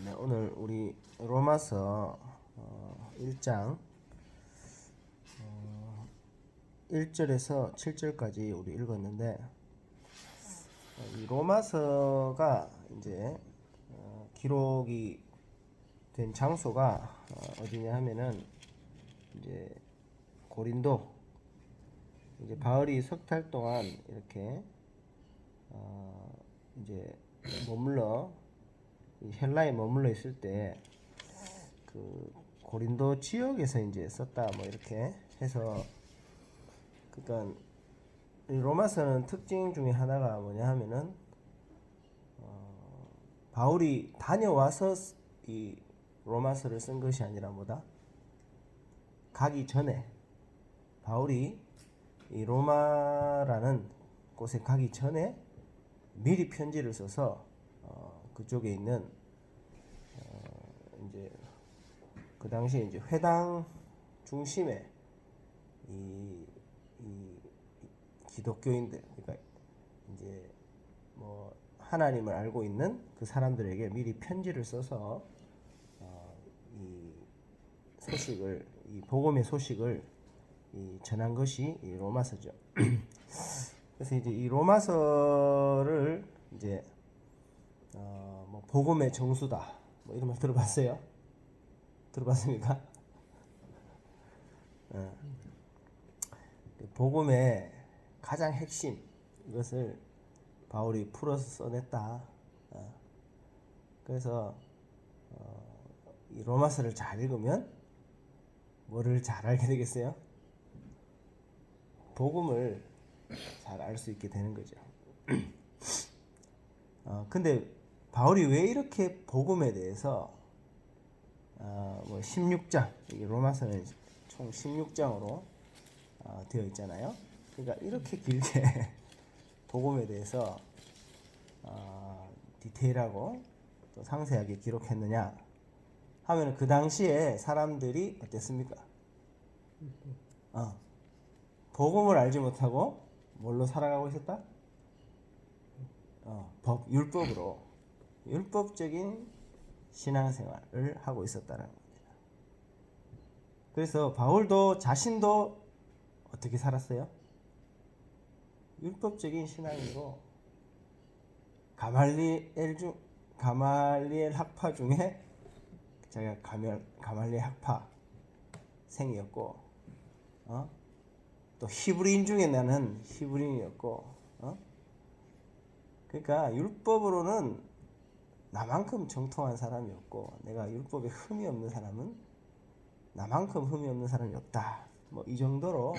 네, 오늘 우리 로마서 어, 1장 어, 1절에서 7절까지 우리 읽었는데 어, 이 로마서가 이제 어, 기록이 된 장소가 어, 어디냐 하면은 이제 고린도 이제 바울이 석달 동안 이렇게 어, 이제 머물러 이 헬라에 머물러 있을 때 그 고린도 지역에서 이제 썼다 뭐 이렇게 해서 그러니까 이 로마서는 특징 중에 하나가 뭐냐 하면은 어, 바울이 다녀와서 이 로마서를 쓴 것이 아니라 뭐다? 가기 전에 바울이 이 로마라는 곳에 가기 전에 미리 편지를 써서 어, 그쪽에 있는 어, 이제 그 당시에 이제 회당 중심에 이, 이 기독교인들 그러니까 이제 뭐 하나님을 알고 있는 그 사람들에게 미리 편지를 써서 어, 이 소식을 이 복음의 소식을 이 전한 것이 이 로마서죠. 그래서 이제 이 로마서를 이제 어, 뭐 복음의 정수다 뭐 이런 말 들어봤어요? 들어봤습니까? 어. 그 복음의 가장 핵심 이것을 바울이 풀어서 써냈다. 어. 그래서 어, 이 로마서를 잘 읽으면 뭐를 잘 알게 되겠어요? 복음을 잘 알 수 있게 되는 거죠. 어, 근데 바울이 왜 이렇게 복음에 대해서 어, 뭐 16장 이 로마서는 총 16장으로 어, 되어 있잖아요. 그러니까 이렇게 길게 복음에 대해서 어, 디테일하고 또 상세하게 기록했느냐 하면 그 당시에 사람들이 어땠습니까? 어, 복음을 알지 못하고 뭘로 살아가고 있었다? 어, 법 율법으로 율법적인 신앙생활을 하고 있었다는 겁니다. 그래서 바울도 자신도 어떻게 살았어요? 율법적인 신앙으로 가말리엘 중 가말리엘 학파 중에 자기가 가멜 가말리엘 학파 생이었고 어? 또 히브리인 중에 나는 히브리인이었고 어? 그러니까 율법으로는 나만큼 정통한 사람이 없고 내가 율법에 흠이 없는 사람은 나만큼 흠이 없는 사람이 없다. 뭐 이 정도로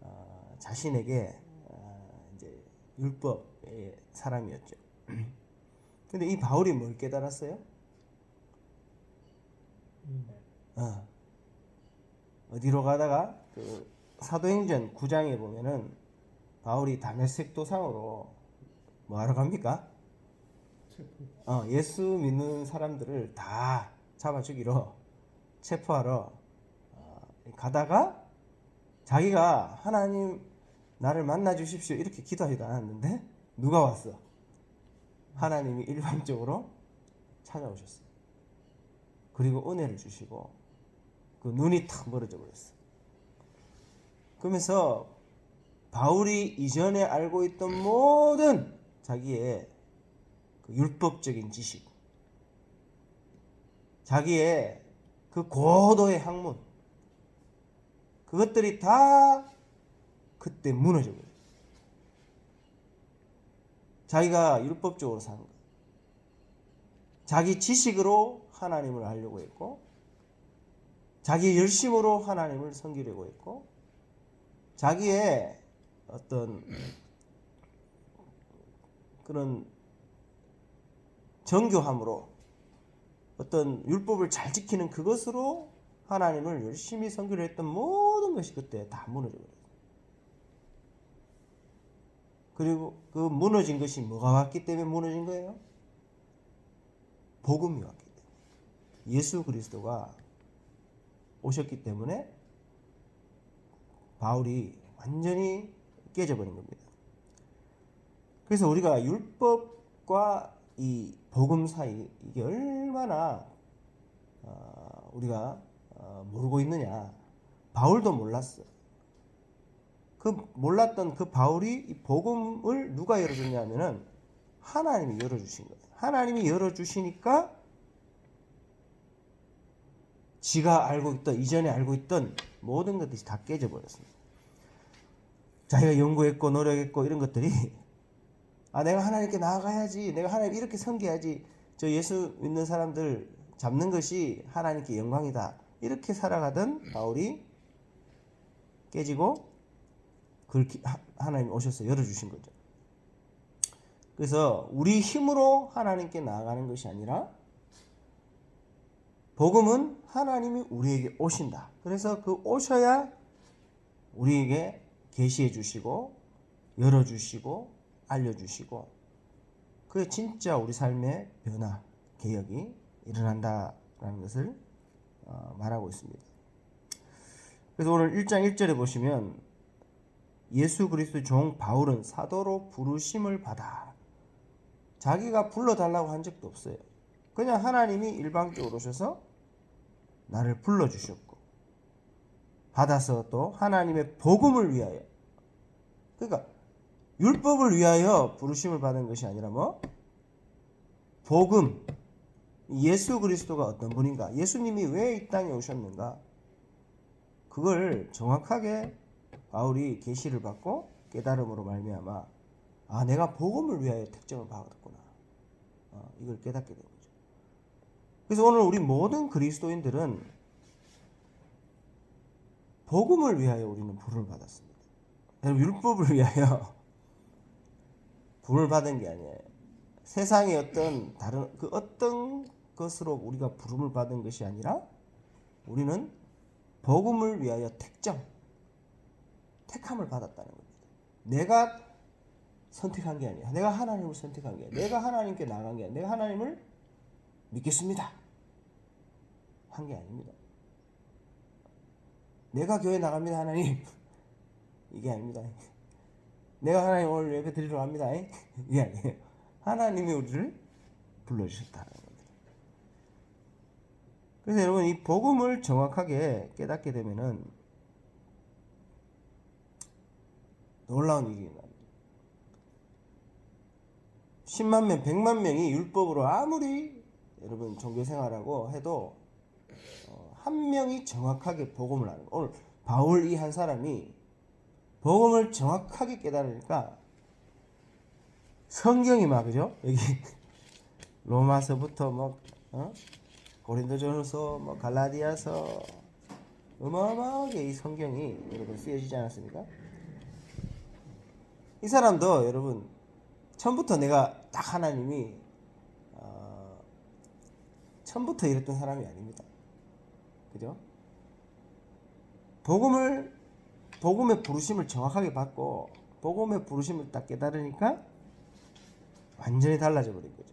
어, 자신에게 어, 이제 율법의 사람이었죠. 근데 이 바울이 뭘 깨달았어요? 어. 어디로 가다가 그 사도행전 9장에 보면은 바울이 다메섹 도상으로 뭐 하러 갑니까? 어, 예수 믿는 사람들을 다 잡아 죽이러 체포하러 어, 가다가 자기가 하나님 나를 만나 주십시오 이렇게 기도하지도 않았는데 누가 왔어? 하나님이 일방적으로 찾아오셨어. 그리고 은혜를 주시고 그 눈이 탁 멀어져 버렸어. 그러면서 바울이 이전에 알고 있던 모든 자기의 그 율법적인 지식, 자기의 그 고도의 학문, 그것들이 다 그때 무너져 버려요. 자기가 율법적으로 사는 거. 자기 지식으로 하나님을 알려고 했고, 자기 열심으로 하나님을 섬기려고 했고, 자기의 어떤 그런 정교함으로 어떤 율법을 잘 지키는 그것으로 하나님을 열심히 섬기려 했던 모든 것이 그때 다 무너져 버렸어요. 그리고 그 무너진 것이 뭐가 왔기 때문에 무너진 거예요? 복음이 왔기 때문에. 예수 그리스도가 오셨기 때문에 바울이 완전히 깨져버린 겁니다. 그래서 우리가 율법과 이 복음 사이 이게 얼마나 어, 우리가 어, 모르고 있느냐. 바울도 몰랐어. 그 몰랐던 그 바울이 이 복음을 누가 열어줬냐면은 하나님이 열어주신 거예요. 하나님이 열어주시니까 지가 알고 있던 이전에 알고 있던 모든 것들이 다 깨져버렸습니다. 자기가 연구했고 노력했고 이런 것들이 아 내가 하나님께 나아가야지 내가 하나님 이렇게 섬겨야지 저 예수 믿는 사람들 잡는 것이 하나님께 영광이다 이렇게 살아가던 바울이 깨지고 하- 하나님 오셔서 열어주신 거죠. 그래서 우리 힘으로 하나님께 나아가는 것이 아니라 복음은 하나님이 우리에게 오신다. 그래서 그 오셔야 우리에게 계시해 주시고 열어 주시고 알려 주시고 그게 진짜 우리 삶의 변화, 개혁이 일어난다라는 것을 어, 말하고 있습니다. 그래서 오늘 1장 1절에 보시면 예수 그리스도의 종 바울은 사도로 부르심을 받아 자기가 불러달라고 한 적도 없어요. 그냥 하나님이 일방적으로 오셔서 나를 불러주셨고 받아서 또 하나님의 복음을 위하여 그러니까 율법을 위하여 부르심을 받은 것이 아니라 뭐? 복음. 예수 그리스도가 어떤 분인가? 예수님이 왜 이 땅에 오셨는가? 그걸 정확하게 바울이 계시를 받고 깨달음으로 말미암아 아 내가 복음을 위하여 택정을 받았구나. 어, 이걸 깨닫게 된 거죠. 그래서 오늘 우리 모든 그리스도인들은 복음을 위하여 우리는 부름을 받았습니다. 율법을 위하여 부름을 받은 게 아니에요. 세상의 어떤 다른 그 어떤 것으로 우리가 부름을 받은 것이 아니라 우리는 복음을 위하여 택정, 택함을 받았다는 겁니다. 내가 선택한 게 아니야. 내가 하나님을 선택한 게 아니야. 내가 하나님께 나간 게 아니야. 내가 하나님을 믿겠습니다. 한 게 아닙니다. 내가 교회 나갑니다, 하나님. 이게 아닙니다. 내가 하나님 오늘 예배 드리러 갑니다. 이게 아니에요. 하나님이 우리를 불러주셨다는 겁니다. 그래서 여러분 이 복음을 정확하게 깨닫게 되면은 놀라운 일이 일어납니다. 10만 명, 100만 명이 율법으로 아무리 여러분 종교 생활하고 해도 어, 한 명이 정확하게 복음을 거. 오늘 바울 이 한 사람이 복음을 정확하게 깨달으니까 성경이 막 그죠? 여기 로마서부터 뭐 어? 고린도전서 뭐 갈라디아서 어마어마하게 이 성경이 여러분 쓰여지지 않았습니까? 이 사람도 여러분 처음부터 내가 딱 하나님이 어, 처음부터 이랬던 사람이 아닙니다. 그죠? 복음을 복음의 부르심을 정확하게 받고 복음의 부르심을 딱 깨달으니까 완전히 달라져 버린 거죠.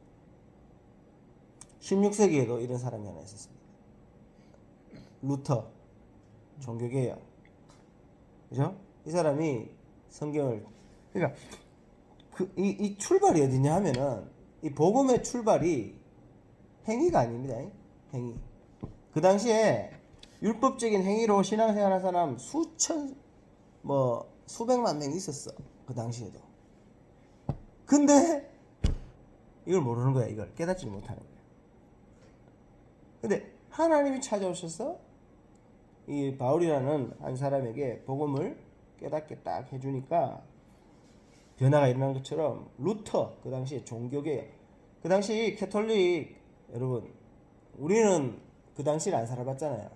16세기에도 이런 사람이 하나 있었습니다. 루터 종교개혁 그죠? 이 사람이 성경을 그러니까 그 이 이 출발이 어디냐 하면은 이 복음의 출발이 행위가 아닙니다. 행위. 그 당시에 율법적인 행위로 신앙생활한 사람 수천 뭐 수백만 명 있었어. 그 당시에도. 근데 이걸 모르는 거야. 이걸 깨닫지 못하는 거야. 근데 하나님이 찾아오셔서 이 바울이라는 한 사람에게 복음을 깨닫게 딱 해주니까 변화가 일어난 것처럼 루터 그 당시에 종교개혁 그 당시 캐톨릭 여러분 우리는 그 당시를 안 살아봤잖아요.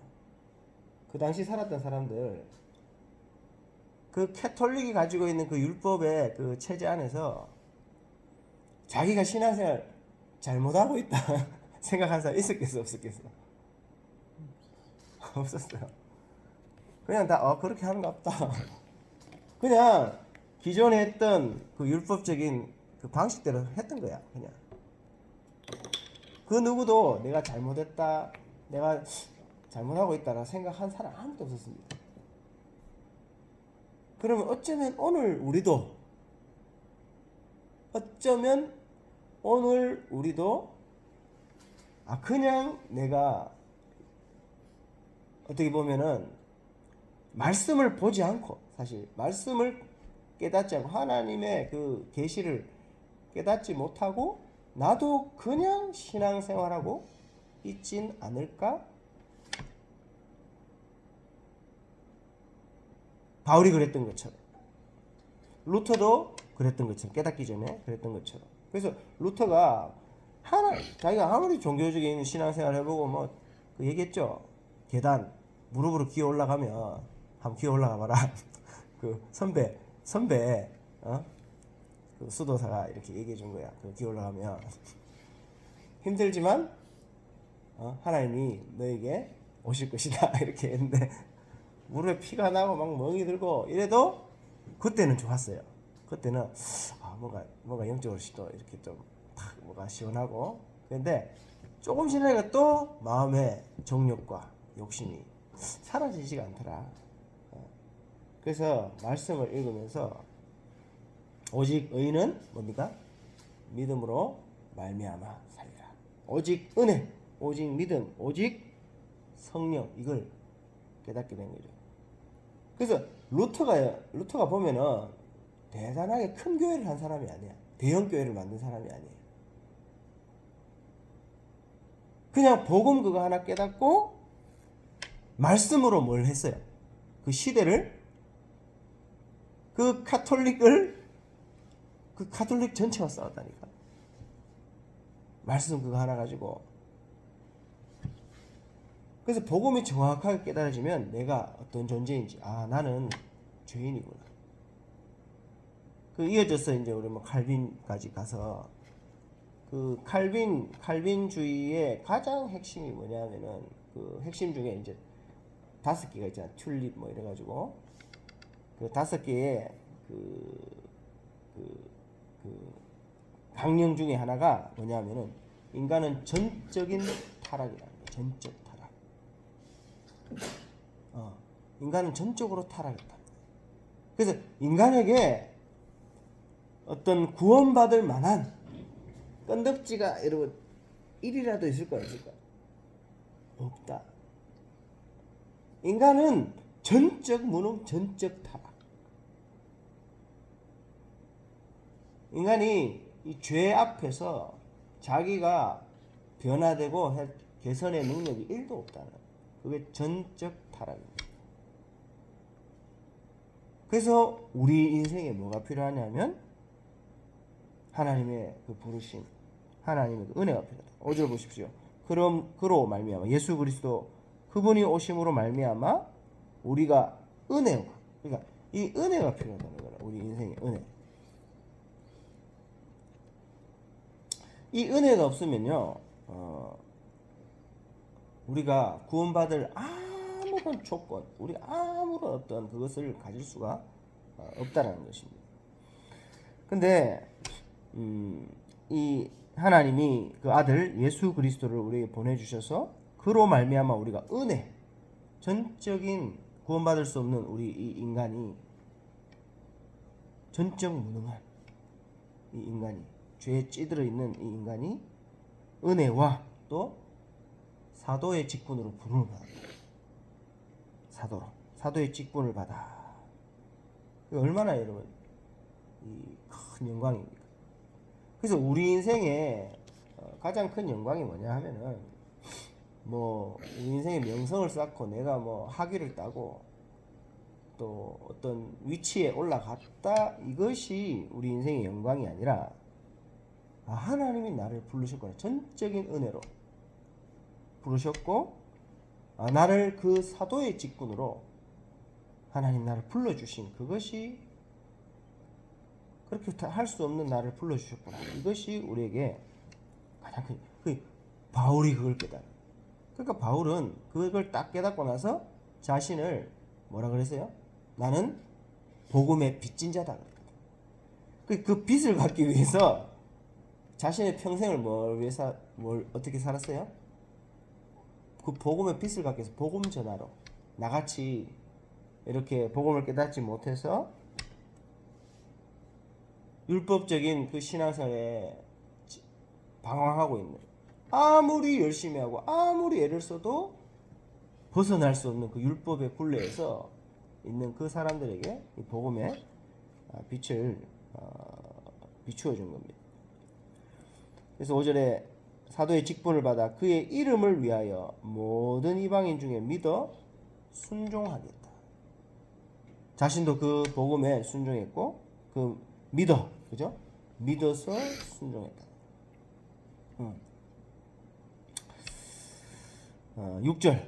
그 당시 살았던 사람들 그 캐톨릭이 가지고 있는 그 율법의 그 체제 안에서 자기가 신앙생활 잘못하고 있다 생각한 사람 있었겠어 없었겠어 없었어요. 그냥 다 어, 그렇게 하는 거 없다. 그냥 기존에 했던 그 율법적인 그 방식대로 했던 거야. 그냥 그 누구도 내가 잘못했다, 내가 잘못하고 있다라 생각한 사람 아무도 없었습니다. 그러면 어쩌면 오늘 우리도 어쩌면 오늘 우리도 아 그냥 내가 어떻게 보면은 말씀을 보지 않고 사실 말씀을 깨닫지 않고 하나님의 그 계시를 깨닫지 못하고 나도 그냥 신앙생활하고 있진 않을까? 바울이 그랬던 것처럼. 루터도 그랬던 것처럼 깨닫기 전에 그랬던 것처럼. 그래서 루터가 하나 자기가 아무리 종교적인 신앙생활 해보고 뭐 그 얘기했죠. 계단 무릎으로 기어 올라가면 한번 기어 올라가 봐라. 그 선배 선배 어? 그 수도사가 이렇게 얘기해 준 거야. 그 기어 올라가면. 힘들지만 어? 하나님이 너에게 오실 것이다. 이렇게 했는데 무릎에 피가 나고 막 멍이 들고 이래도 그때는 좋았어요. 그때는 아 뭔가 뭔가 영적으로 또 이렇게 좀탁 뭐가 시원하고 그런데 조금 지나니까 또 마음의 정욕과 욕심이 사라지지가 않더라. 어. 그래서 말씀을 읽으면서 오직 의인은 뭡니까? 믿음으로 말미암아 살리라. 오직 은혜, 오직 믿음, 오직 성령 이걸 깨닫게 된 거죠. 그래서 루터가 루터가 보면은 대단하게 큰 교회를 한 사람이 아니야. 대형 교회를 만든 사람이 아니에요. 그냥 복음 그거 하나 깨닫고 말씀으로 뭘 했어요. 그 시대를 그 카톨릭을 그 카톨릭 전체와 싸웠다니까. 말씀 그거 하나 가지고 그래서 복음이 정확하게 깨달아지면 내가 어떤 존재인지 아 나는 죄인이구나. 그 이어져서 이제 우리 뭐 칼빈까지 가서 그 칼빈 칼빈주의의 가장 핵심이 뭐냐면은 그 핵심 중에 이제 다섯 개가 있잖아 튤립 뭐 이래가지고 그 다섯 개의 그, 그, 그 강령 중에 하나가 뭐냐면은 인간은 전적인 타락이라는 거예요. 전적. 어, 인간은 전적으로 타락했다. 그래서 인간에게 어떤 구원받을 만한 건덕지가 여러분 1이라도 있을 거야, 없을까? 없다. 인간은 전적 무능, 전적 타락. 인간이 이 죄 앞에서 자기가 변화되고 해- 개선의 능력이 1도 없다는 그게 전적 타락입니다. 그래서 우리 인생에 뭐가 필요하냐면 하나님의 그 부르심, 하나님의 그 은혜가 필요하다. 5절 보십시오. 그럼 그로 말미암아 예수 그리스도 그분이 오심으로 말미암아 우리가 은혜와 그러니까 이 은혜가 필요하다는 거라. 우리 인생에 은혜. 이 은혜가 없으면요, 어, 우리가 구원받을 아무런 조건, 우리 아무런 어떤 그것을 가질 수가 어, 없다라는 것입니다. 근데 음, 이 하나님이 그 아들 예수 그리스도를 우리에게 보내주셔서 그로 말미암아 우리가 은혜, 전적인 구원받을 수 없는 우리 이 인간이 전적 무능한 이 인간이 죄에 찌들어 있는 이 인간이 은혜와 또 사도의 직분으로 부르는 거야. 사도로 사도의 직분을 받아. 얼마나 여러분 이큰 영광입니까? 그래서 우리 인생에 어, 가장 큰 영광이 뭐냐 하면은 뭐 우리 인생의 명성을 쌓고 내가 뭐 학위를 따고 또 어떤 위치에 올라갔다 이것이 우리 인생의 영광이 아니라 아, 하나님이 나를 부르셨구나 전적인 은혜로 부르셨고 아, 나를 그 사도의 직분으로 하나님 나를 불러주신 그것이 그렇게 할 수 없는 나를 불러주셨구나 이것이 우리에게 가장 큰 그 바울이 그걸 깨달아 그러니까 바울은 그걸 딱 깨닫고 나서 자신을 뭐라 그랬어요? 나는 복음의 빚진 자다. 그, 그 빚을 갚기 위해서 자신의 평생을 뭘 위해서 뭘 어떻게 살았어요? 그 복음의 빚을 갚기 위해서 복음 전하러 나같이 이렇게 복음을 깨닫지 못해서 율법적인 그 신앙생활에 지- 방황하고 있는 아무리 열심히 하고 아무리 애를 써도 벗어날 수 없는 그 율법의 굴레에서 있는 그 사람들에게 이 복음의 아, 빛을 어, 비추어 준 겁니다. 그래서 5절에 사도의 직분을 받아 그의 이름을 위하여 모든 이방인 중에 믿어 순종하겠다. 자신도 그 복음에 순종했고 그 믿어 그죠? 믿어서 순종했다. 음. 어, 6절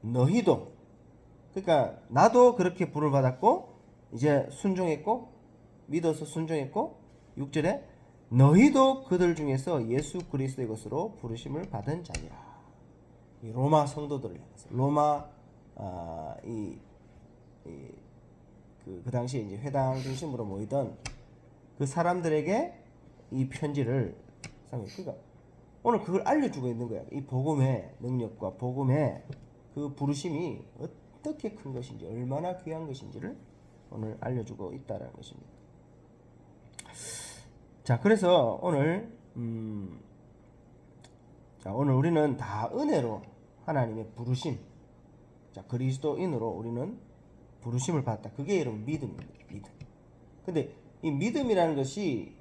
너희도 그러니까 나도 그렇게 불을 받았고 이제 순종했고 믿어서 순종했고 6절에 너희도 그들 중에서 예수 그리스도의 것으로 부르심을 받은 자니라. 이 로마 성도들을 향해서 로마 아, 이, 이 그, 그 당시에 이제 회당 중심으로 모이던 그 사람들에게 이 편지를 상 그러니까 오늘 그걸 알려주고 있는 거야. 이 복음의 능력과 복음의 그 부르심이 어떻게 큰 것인지 얼마나 귀한 것인지를 오늘 알려주고 있다라는 것입니다. 자, 그래서 오늘 음, 자 오늘 우리는 다 은혜로 하나님의 부르심, 자 그리스도인으로 우리는 부르심을 받았다. 그게 여러분 믿음입니다. 믿음. 근데 이 믿음이라는 것이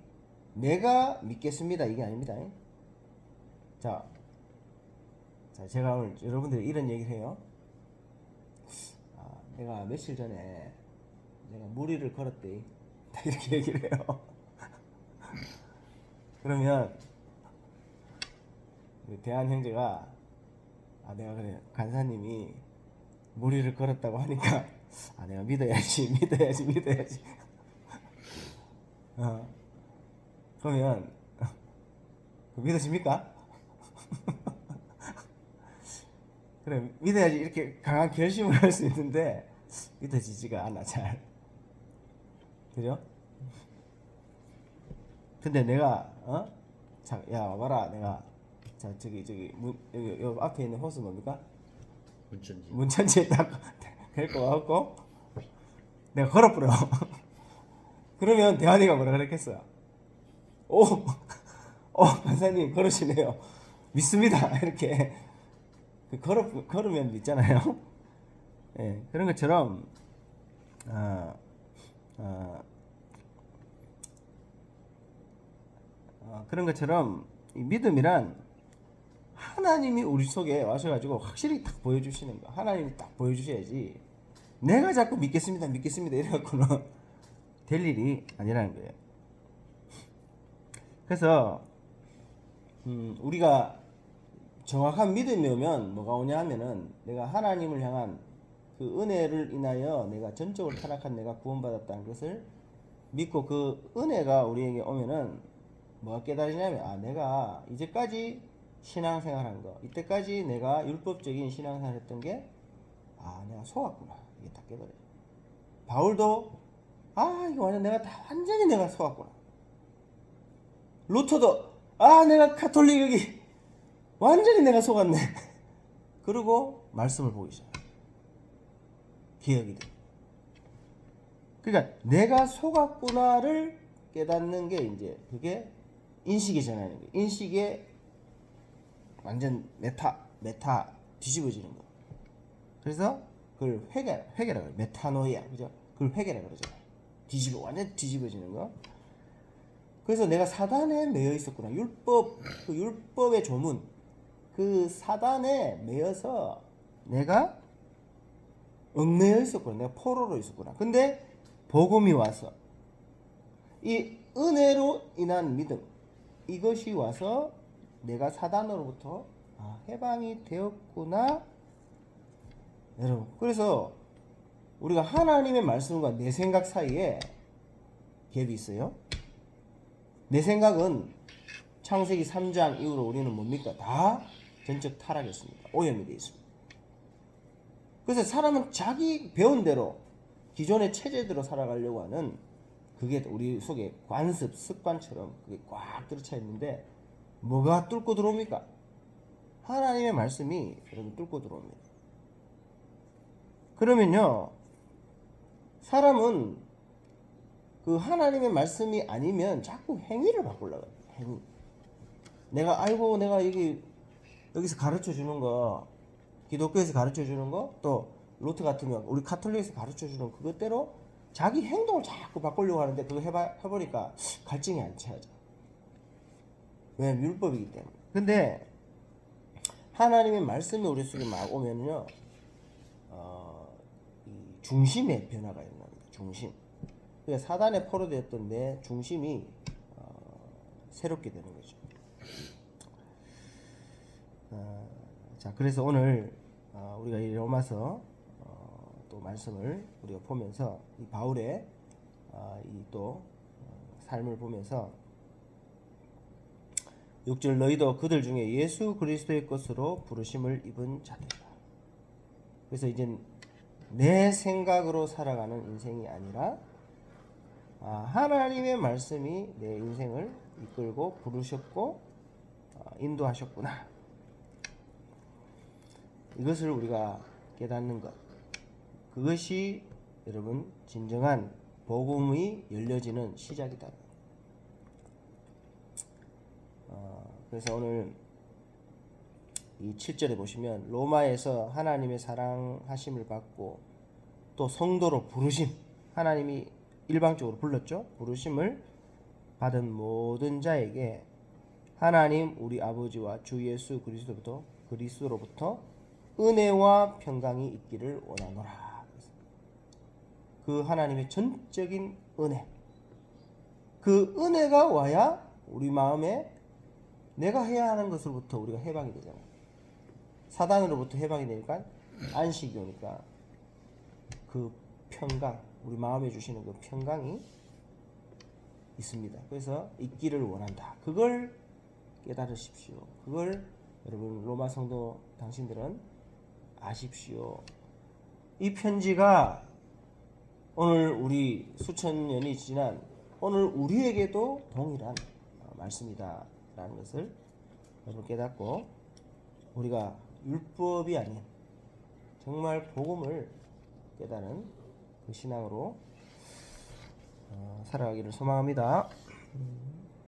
내가 믿겠습니다 이게 아닙니다. 자, 자 제가 오늘 여러분들이 이런 얘기를 해요. 아, 내가 며칠 전에 내가 무리를 걸었대. 이렇게 얘기를 해요. 그러면 대한 형제가 아 내가 그래 간사님이 무리를 걸었다고 하니까 아 내가 믿어야지 믿어야지 믿어야지 어 그러면 믿으십니까? 그래 믿어야지 이렇게 강한 결심을 할 수 있는데 믿어지지가 않아 잘 그죠? 근데 내가 어? 자, 야 와봐라. 내가 자 저기 저기 문 여기, 여기 앞에 있는 호수 뭡니까? 문천지. 문천지에 딱 데리고 와갖고 내가 걸어버려. 그러면 대환이가 뭐라 그랬겠어요? 오, 오 간사님 걸으시네요. 믿습니다. 이렇게. 그 걸어 걸으면 믿잖아요. 예 그런 것처럼 아, 아, 그런 것처럼 이 믿음이란 하나님이 우리 속에 와셔가지고 확실히 딱 보여주시는 거. 하나님이 딱 보여주셔야지. 내가 자꾸 믿겠습니다, 믿겠습니다 이래갖고는 될 일이 아니라는 거예요. 그래서 음, 우리가 정확한 믿음이 오면 뭐가 오냐 하면은 내가 하나님을 향한 그 은혜를 인하여 내가 전적으로 타락한 내가 구원받았다는 것을 믿고 그 은혜가 우리에게 오면은 뭐가 깨달으냐면 아 내가 이제까지 신앙생활한 거 이때까지 내가 율법적인 신앙생활 했던 게 아 내가 속았구나. 이게 딱 깨달아요. 바울도 아 이거 완전 내가 다 완전히 내가 속았구나. 루터도 아 내가 카톨릭이 완전히 내가 속았네. 그리고 말씀을 보기 시작 기억이 돼 그러니까 내가 속았구나를 깨닫는 게 이제 그게 인식이 전하는 거예요 인식의 완전 메타 메타 뒤집어지는 거. 그래서 그걸 회개 회개라 그래. 메타노이아 그죠? 그걸 회개라 그러잖아요. 뒤집어 완전 뒤집어지는 거. 그래서 내가 사단에 매여 있었구나. 율법 그 율법의 조문 그 사단에 매여서 내가 얽매여 있었구나. 내가 포로로 있었구나. 근데 복음이 와서 이 은혜로 인한 믿음 이것이 와서 내가 사단으로부터 아, 해방이 되었구나. 여러분, 그래서 우리가 하나님의 말씀과 내 생각 사이에 갭이 있어요. 내 생각은 창세기 3장 이후로 우리는 뭡니까? 다 전적 타락했습니다. 오염이 되어 있습니다. 그래서 사람은 자기 배운 대로 기존의 체제대로 살아가려고 하는 그게 우리 속에 관습, 습관처럼 그게 꽉 들어차 있는데 뭐가 뚫고 들어옵니까? 하나님의 말씀이 여러분 뚫고 들어옵니다. 그러면요, 사람은 그 하나님의 말씀이 아니면 자꾸 행위를 바꾸려고 해요. 행위. 내가 알고 내가 여기 여기서 가르쳐 주는 거 기독교에서 가르쳐 주는 거 또 로트 같으면 우리 카톨릭에서 가르쳐 주는 그것대로 자기 행동을 자꾸 바꾸려고 하는데 그거 해봐, 해보니까 갈증이 안 차져. 왜 율법이기 때문에. 근데 하나님의 말씀이 우리 속에 막 오면요, 어, 이 중심의 변화가 겁니다. 중심. 그러니까 사단에 포로되었던 내 중심이 어, 새롭게 되는 거죠. 어, 자, 그래서 오늘 어, 우리가 이 로마서 말씀을 우리가 보면서 이 바울의 어, 이또 어, 삶을 보면서 6절 너희도 그들 중에 예수 그리스도의 것으로 부르심을 입은 자들이다. 그래서 이제 내 생각으로 살아가는 인생이 아니라 아, 하나님의 말씀이 내 인생을 이끌고 부르셨고 어, 인도하셨구나. 이것을 우리가 깨닫는 것. 그것이 여러분 진정한 복음이 열려지는 시작이다. 어, 그래서 오늘 이 7절에 보시면 로마에서 하나님의 사랑하심을 받고 또 성도로 부르심 하나님이 일방적으로 불렀죠. 부르심을 받은 모든 자에게 하나님 우리 아버지와 주 예수 그리스도부터 그리스도로부터 은혜와 평강이 있기를 원하노라. 그 하나님의 전적인 은혜. 그 은혜가 와야 우리 마음에 내가 해야 하는 것으로부터 우리가 해방이 되잖아요. 사단으로부터 해방이 되니까 안식이 오니까 그 평강, 우리 마음에 주시는 그 평강이 있습니다. 그래서 있기를 원한다. 그걸 깨달으십시오. 그걸 여러분 로마 성도 당신들은 아십시오. 이 편지가 오늘 우리 수천 년이 지난 오늘 우리에게도 동일한 어, 말씀이다 라는 것을 여러분 깨닫고 우리가 율법이 아닌 정말 복음을 깨달은 그 신앙으로 어, 살아가기를 소망합니다. 음.